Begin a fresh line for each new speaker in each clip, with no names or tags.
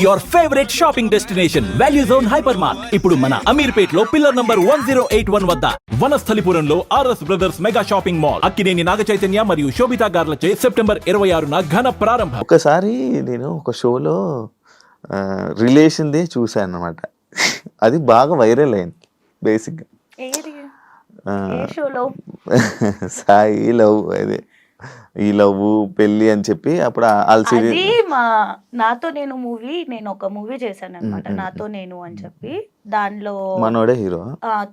Your favourite shopping destination value zone hyper mart ఇప్పుడు మన అమీర్పేట్లో pillar number one zero eight one వద్ద వనస్థలిపురంలో RS brothers mega shopping mall. Akkineni Naga Chaitanya మరియు Sobhita గార్లచే September ఇరవై ఆరున ఘన ప్రారంభం.
ఒకసారి నేను ఒక షోలో రిలేషన్దే చూశాను అనమాట అది బాగా వైరల్ అయింది బేసిక్గా
ఏది?
ఆ,
ఏ షోలో?
సాయి లవ్ అదే ఈ లవ్ పెళ్ళి అని చెప్పి అప్పుడు సీరియల్
మా నాతో నేను మూవీ నేను ఒక మూవీ చేశాను అనమాట నాతో నేను అని చెప్పి. దానిలో
మనోడే హీరో?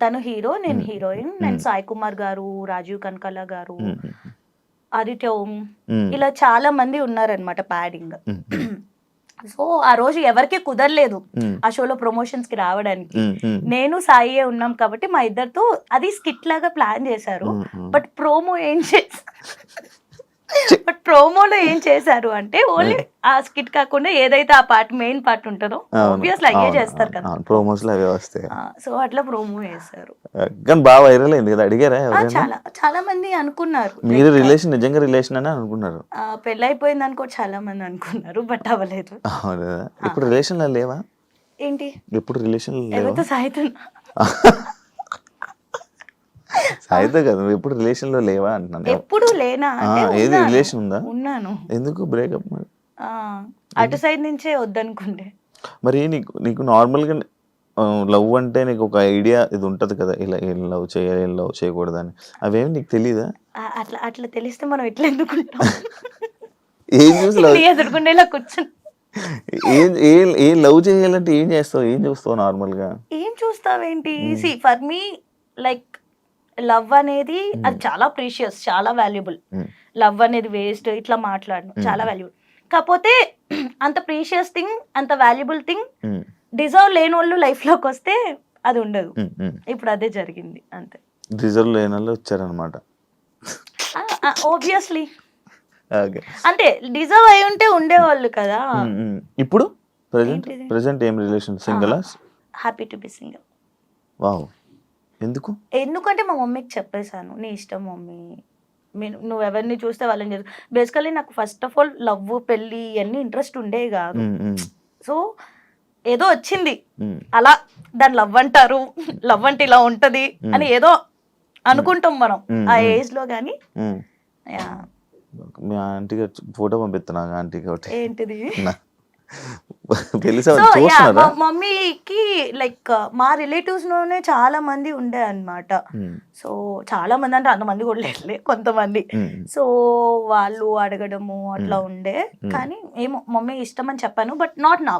తను హీరో నేను హీరోయిన్. నేను సాయి కుమార్ గారు రాజీవ్ కనకాల గారు ఆదిత్య ఓం. ఇలా చాలా మంది ఉన్నారనమాట ప్యాడింగ్. సో ఆ రోజు ఎవరికి కుదరలేదు ఆ షోలో ప్రమోషన్స్కి రావడానికి నేను సాయియే ఉన్నాం కాబట్టి మా ఇద్దరితో అది స్కిట్ లాగా ప్లాన్ చేశారు. బట్ ప్రోమో ఏం చేశారు బట్ ప్రోమోలో ఏం చేశారు అంటే ఓన్లీ ఆ స్కిట్ కాకుండా ఏదైతే ఆ పార్ట్ మెయిన్ పార్ట్ ఉంటుందో ఆబ్వియస్లీ అయ్యే చేస్తారు కదా.
ప్రోమోస్లో అవే వస్తాయి.
సో అట్లా ప్రోమో చేశారు.
కానీ బాగా వైరల్ అయింది కదా అడిగారా
చాలా చాలా మంది అనుకున్నారు.
మీరు రిలేషన్ నిజంగా రిలేషన్ అని అనుకున్నారు?
ఆ, పెళ్ళైపోయింది అనుకో చాలా మంది అనుకున్నారు బట్ అవ్వలేదు.
ఇప్పుడు రిలేషన్ లేవా?
ఏంటి?
ఎప్పుడు రిలేషన్
ఎవరితో సాయితున్నా
సాయితో కదా నువ్వు ఎప్పుడు రిలేషన్లో లేవా అంటున్నాను.
ఎప్పుడు లేనా?
ఏది. రిలేషన్ ఉందా?
ఉన్నాను.
ఎందుకు బ్రేకప్ మరి?
అటు సైడ్ నుంచే వద్దనుకుంటే.
మరి నీకు నీకు నార్మల్గా లవ్ అంటే నీకు ఒక ఐడియా ఇది ఉంటది కదా ఇలా ఏం లవ్ చేయాలి ఏం లవ్ చేయకూడదని. అవేమి నీకు తెలియదా
అట్లా అట్లా తెలిస్తే మనం ఎట్లా ఎందుకుంటాం
ఏం చూసి లవ్
ఇలా కూర్చుని
ఏం ఏం లవ్ చేయాలంటే ఏం చేస్తావు? ఏం చూస్తావు నార్మల్గా
ఏం చూస్తావేంటి? See for me like love అనేది అది చాలా ప్రీషియస్ చాలా వాల్యుబుల్.
Mm.
లవ్ అనేది వేస్ట్ ఇట్లా మాట్లాడను చాలా వాల్యుబుల్. కాకపోతే అంత ప్రీషియస్ థింగ్ అంత వాల్యుబుల్ థింగ్ డిజర్వ్ లేని వాళ్ళు లైఫ్లోకి వస్తే అది ఉండదు. ఇప్పుడు అదే జరిగింది అంతే.
రిజర్వ్ లేని వాళ్ళు వచ్చారనమాట
ఆబ్వియస్లీ
ఓకే
అంటే డిజర్వ్ అయి ఉంటే ఉండేవాళ్ళు కదా.
ఇప్పుడు? ప్రజెంట్
ఏంటిది?
ప్రజెంట్ ఏం relation సింగలా
happy to be single
wow ఎందుకు?
ఎందుకంటే మా మమ్మీకి చెప్పేశాను నీ ఇష్టం మమ్మీ. నువ్వు ఎవరిని చూస్తే వాళ్ళని చేసు బేసికలీ నాకు ఫస్ట్ ఆఫ్ ఆల్ లవ్ పెళ్ళి ఇవన్నీ ఇంట్రెస్ట్ ఉండే కాదు. సో ఏదో వచ్చింది. అలా దాన్ని లవ్ అంటారు లవ్ అంటే ఇలా ఉంటది అని ఏదో అనుకుంటాం మనం ఆ. ఏజ్లో కానీ.
మీ ఆంటీకి ఫోటో పంపిస్తున్నా ఒకటి.
ఏంటిది? మమ్మీకి లైక్ మా రిలేటివ్స్లోనే చాలా మంది ఉండే అన్నమాట.
ఉమ్,
సో చాలా మంది అంటే అంతమంది కూడా లేదులే కొంతమంది. సో వాళ్ళు అడగడము అట్లా ఉండే. కానీ ఏమో మమ్మీ ఇష్టం అని చెప్పాను బట్ నాట్ నా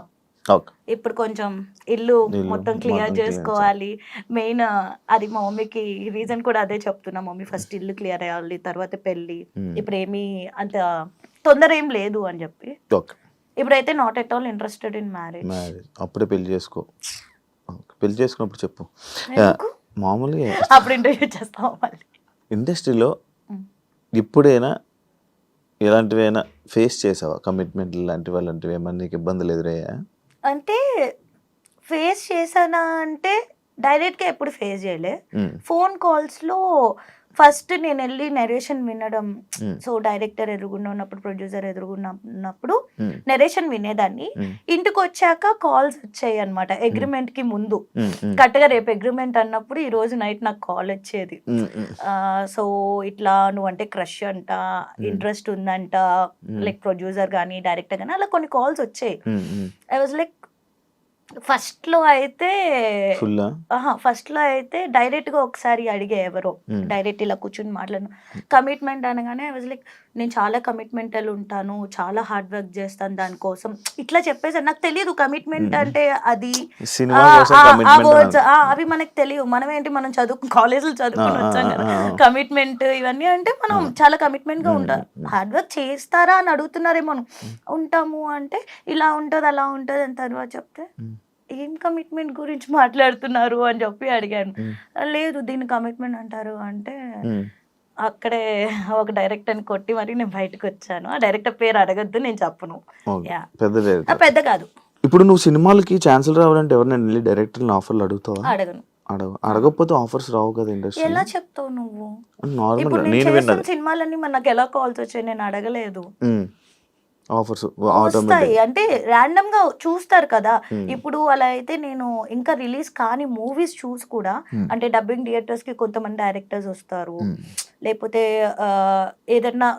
ఇప్పుడు కొంచెం ఇల్లు మొత్తం క్లియర్ చేసుకోవాలి. మెయిన్ అది మా మమ్మీకి రీజన్ కూడా అదే చెప్తున్నా. మమ్మీ ఫస్ట్ ఇల్లు క్లియర్ అయ్యాలి తర్వాత పెళ్ళి.
Hmm.
ఇప్పుడు ఏమీ అంత తొందర ఏం లేదు అని చెప్పి. ఇప్పుడైతే not at all interested in marriage
marriage అప్పుడే పెళ్ళి చేసుకో. పెళ్ళి చేసుకున్నప్పుడు చెప్పు? మామూలుగా
అప్పుడు ఇంటర్వ్యూ చేస్తాం మళ్ళీ?
ఇండస్ట్రీలో. ఇప్పుడైనా ఎలాంటివైనా ఫేస్ చేసావా? కమిట్మెంట్ లాంటివి అలాంటివి ఏమన్నా నీకు ఇబ్బందులు ఎదురయ్యా
అంటే ఫేస్ చేశానా అంటే డైరెక్ట్గా ఎప్పుడు ఫేస్ చేయలే. ఫోన్ కాల్స్లో ఫస్ట్ నేను వెళ్ళి నెరేషన్ వినడం.
ఉమ్,
సో డైరెక్టర్ ఎదురుగుండా ఉన్నప్పుడు ప్రొడ్యూసర్ ఎదురుగుండా ఉన్నప్పుడు
ఉమ్,
నెరేషన్ వినేదాన్ని.
ఉమ్,
ఇంటికి వచ్చాక కాల్స్ వచ్చాయి అనమాట అగ్రిమెంట్కి ముందు కరెక్ట్గా రేపు అగ్రిమెంట్ అన్నప్పుడు ఈ రోజు నైట్ నాకు కాల్ వచ్చేది. సో ఇట్లా నువ్వంటే క్రష్ అంట ఇంట్రెస్ట్ ఉందంట లైక్ ప్రొడ్యూసర్ కానీ డైరెక్టర్ కానీ అలా కొన్ని కాల్స్ వచ్చాయి. ఐ వాజ్ లైక్ ఫస్ట్లో అయితే ఫస్ట్లో అయితే డైరెక్ట్గా ఒకసారి అడిగే ఎవరో. డైరెక్ట్ ఇలా కూర్చుని మాట్లాడను. కమిట్మెంట్ అనగానే వాజ్ లైక్ నేను చాలా కమిట్మెంటల్ ఉంటాను చాలా హార్డ్ వర్క్ చేస్తాను దానికోసం. ఇట్లా చెప్పేసి నాకు తెలియదు కమిట్మెంట్ అంటే అది.
కమిట్మెంట్
అవి మనకు తెలియవు. మనం ఏంటి మనం చదువు కాలేజీలో చదువుకుని వచ్చాం కదా. కమిట్మెంట్ ఇవన్నీ అంటే మనం చాలా కమిట్మెంట్గా ఉంటాం. హార్డ్ వర్క్ చేస్తారా అని అడుగుతున్నారేమో ఉంటాము అంటే ఇలా ఉంటది అలా ఉంటది అని తర్వాత చెప్తే ఏం కమిట్మెంట్ గురించి మాట్లాడుతున్నారు అని చెప్పి అడిగాను. లేదు దీన్ని కమిట్మెంట్ అంటారు అంటే అక్కడే ఒక డైరెక్టర్ని కొట్టి మరి నేను బయటకు వచ్చాను. ఆ డైరెక్టర్ పేరు అడగద్దు నేను చెప్పను.
పెద్ద డైరెక్టర్
కాదు.
ఇప్పుడు నువ్వు సినిమాలకి ఛాన్సులు రావాలంటే ఎవరినైనా వెళ్ళి డైరెక్టర్ని ఆఫర్లు అడుగుతావా?
అడగను.
అడగ అడగకపోతే ఆఫర్స్ రావు కదా ఇండస్ట్రీ
ఎలా చెప్తావు నువ్వు?
నార్మల్
నేను సినిమాలన్నీ మరి నాకు ఎలా కాల్స్ వచ్చాయి? నేను అడగలేదు.
ఆఫర్స్
అంటే ర్యాండమ్గా చూస్తారు కదా. ఇప్పుడు అలా అయితే నేను ఇంకా రిలీజ్ కాని మూవీస్ చూసి కూడా అంటే డబ్బింగ్ థియేటర్స్కి కొంతమంది డైరెక్టర్స్ వస్తారు. లేకపోతే ఆ, ఏదన్నా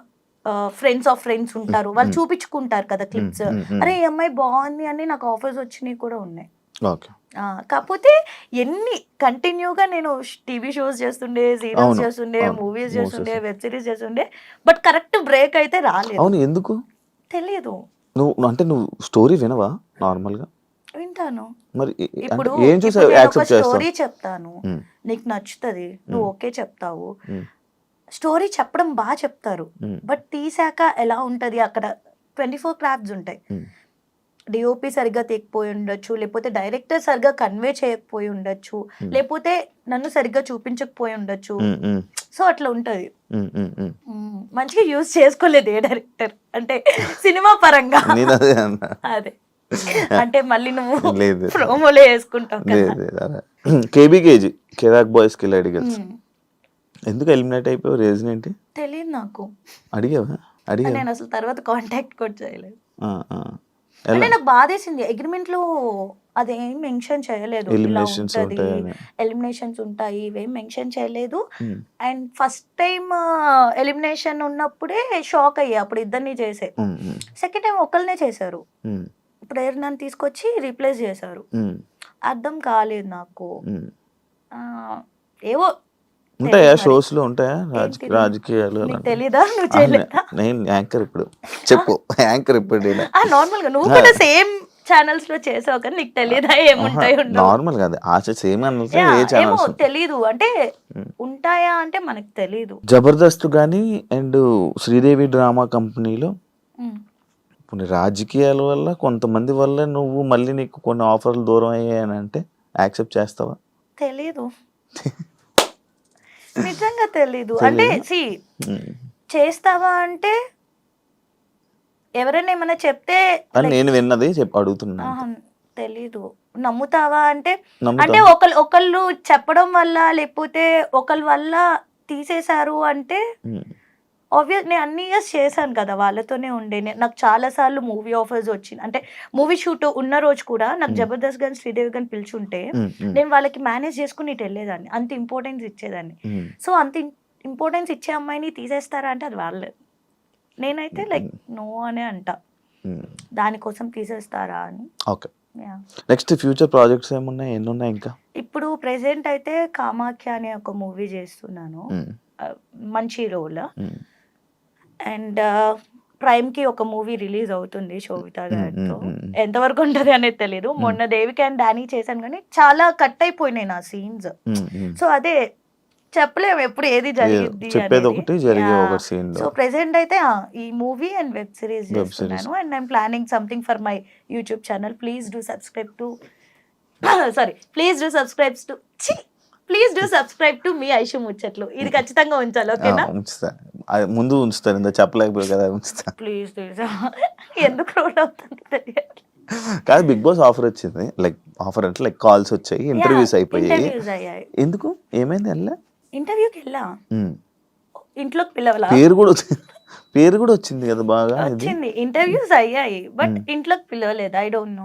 ఫ్రెండ్స్ ఆఫ్ ఫ్రెండ్స్ ఉంటారు. వాళ్ళు చూపించుకుంటారు కదా క్లిప్స్ అరే ఈ అమ్మాయి బాగుంది అని నాకు ఆఫర్స్ వచ్చినాయి కూడా ఉన్నాయి. కాకపోతే ఎన్ని కంటిన్యూగా నేను టీవీ షోస్ చేస్తుండే సీరియల్స్ చేస్తుండే మూవీస్ చేస్తుండే వెబ్ సిరీస్ చేస్తుండే బట్ కరెక్ట్ బ్రేక్ అయితే రాలేదు.
అవును. ఎందుకు?
తెలియదు
నువ్వు అంటే నువ్వు స్టోరీ వినవా నార్మల్గా
వింటాను.
మరి
ఇప్పుడు
ఏం చూసి
ఇప్పుడు నేను ఒక
యాక్సెప్ట్
స్టోరీ చెప్తాను. నీకు నచ్చుతుంది నువ్వు ఓకే చెప్తావు. స్టోరీ చెప్పడం బాగా చెప్తారు. బట్ తీసాక ఎలా ఉంటది అక్కడ? ట్వంటీ ఫోర్ క్రాఫ్ట్స్ ఉంటాయి. డిఓపి సరిగ్గా తీయకపోయి ఉండొచ్చు లేకపోతే డైరెక్టర్ సరిగ్గా కన్వే చేయకపోయి ఉండొచ్చు లేకపోతే నన్ను సరిగ్గా చూపించకపోయి ఉండొచ్చు. సో అట్లా ఉంటది. మంచిగా యూజ్ చేసుకోలేదు ఏ డైరెక్టర్. అంటే సినిమా పరంగా.
అదే
అంటే మళ్ళీ నువ్వు
లేదు.
ప్రోమోలో వేసుకుంటావు
KBKG Kiraak boys Khiladi girls. ఎందుకు ఎలిమినేట్ అయిపోయావు? రీజన్ ఏంటి?
తెలియదు నాకు.
అడిగావా? అడిగావా?
నేను అసలు తర్వాత కాంటాక్ట్ కూడా చేయలేదు. అంటే నాకు బాధేసింది. అగ్రిమెంట్లో అదేం మెన్షన్ చేయలేదు.
ఉంటాయని.
ఎలిమినేషన్స్ ఉంటాయి ఇవేం మెన్షన్ చేయలేదు. అండ్ ఫస్ట్ టైం ఎలిమినేషన్ ఉన్నప్పుడే షాక్ అయ్యా. అప్పుడు ఇద్దరిని చేసే. సెకండ్ టైం ఒకళ్ళనే చేశారు. ఎవరు నన్ను తీసుకొచ్చి రీప్లేస్ చేశారు. అర్థం కాలేదు నాకు. ఏవో
ఉంటాయా?
తెలియదు.
షోస్లో ఉంటాయా? రాజకీయాలు?
తెలీదా? నువ్వు
ఆ,
చేయలేదా
నేను యాంకర్ ఇప్పుడు. చెప్పు. యాంకర్ ఇప్పుడు
నార్మల్గా నువ్వు కూడా సేమ్ ఛానల్స్లో చేసావు కానీ నీకు తెలియదా ఏముంటాయి
నార్మల్ కాదు. ఆశ సేమ్ ఏ ఛానల్స్
తెలీదు. అంటే ఉంటాయా అంటే మనకు తెలీదు.
జబర్దస్త్ కానీ అండ్ శ్రీదేవి డ్రామా కంపెనీలో. కొన్ని రాజకీయాల వల్ల కొంతమంది వల్ల నువ్వు మళ్ళీ నీకు కొన్ని ఆఫర్లు దూరం అయ్యాయని అంటే యాక్సెప్ట్ చేస్తావా?
తెలీదు. నిజంగా తెలీదు అంటే సి. చేస్తావా అంటే ఎవరైనా ఏమైనా చెప్తే
నేను విన్నది చెప్పి అడుగుతున్నా
తెలీదు నమ్ముతావా అంటే. అంటే ఒకళ్ళు ఒకళ్ళు చెప్పడం వల్ల లేకపోతే ఒకళ్ళ వల్ల తీసేశారు అంటే. ఆబ్వియస్ నేను అన్ని ఇయర్స్ చేశాను కదా వాళ్ళతోనే ఉండే. నే- నాకు చాలా సార్లు మూవీ ఆఫర్స్ వచ్చింది. అంటే మూవీ షూట్ ఉన్న రోజు కూడా నాకు జబర్దస్త్ గాని శ్రీదేవి గాని పిలుచుంటే నేను వాళ్ళకి మేనేజ్ చేసుకుని ఇటు వెళ్ళేదాన్ని. అంత ఇంపార్టెన్స్ ఇచ్చేదాన్ని. సో అంత ఇంపార్టెన్స్ ఇచ్చే అమ్మాయిని తీసేస్తారా అంటే అది వాళ్ళే. నేనైతే లైక్ నో అనే అంట. దానికోసం తీసేస్తారా అని.
ఓకే. నెక్స్ట్ ఫ్యూచర్ ప్రాజెక్ట్స్ ఏమున్నాయి? ఎన్ని ఉన్నాయి ఇంకా?
ఇప్పుడు ప్రెసెంట్ అయితే కామాఖ్య అనే ఒక మూవీ చేస్తున్నాను. మంచి రోల్ అండ్ ప్రైమ్కి ఒక మూవీ రిలీజ్ అవుతుంది శోభిత గారితో. ఎంతవరకు ఉంటది అనేది తెలియదు మొన్న దేవికి అండ్ డానీ చేశాను కానీ చాలా కట్ అయిపోయినాయి నా సీన్స్. సో అదే చెప్పలేము ఎప్పుడు ఏది జరిగింది
చెప్పేది ఒకటి, జరిగే ఒకటి scene లో.
సో ప్రెసెంట్ అయితే ఈ మూవీ అండ్ వెబ్ సిరీస్ చేస్తున్నాను. And I'm planning something for my YouTube channel. Please do subscribe to sorry please do subscribe to please do subscribe to మీ ఐషు ముచ్చట్లు ఇది ఖచ్చితంగా ఉంచాలి ఓకేనా?
ఉంచుతా. ముందు ఉంచుతాను ఇంత చెప్పలేకపోయి కదా ఉంచుతా.
ప్లీజ్ ఎందుకు రోడ్ అవుతుంది తెలియదు
కాదు బిగ్ బాస్ ఆఫర్ వచ్చింది. లైక్ ఆఫర్ అంటే లైక్ కాల్స్ వచ్చాయి ఇంటర్వ్యూస్ అయిపోయాయి. ఎందుకు? ఏమైంది వెళ్ళా
ఇంటర్వ్యూకి వెళ్ళా. ఇంట్లోకి పిలవలా?
పేరు కూడా పేరు కూడా వచ్చింది కదా బాగా
వచ్చింది. ఇంటర్వ్యూస్ అయ్యాయి బట్ ఇంట్లోకి పిలవలేదు? I don't know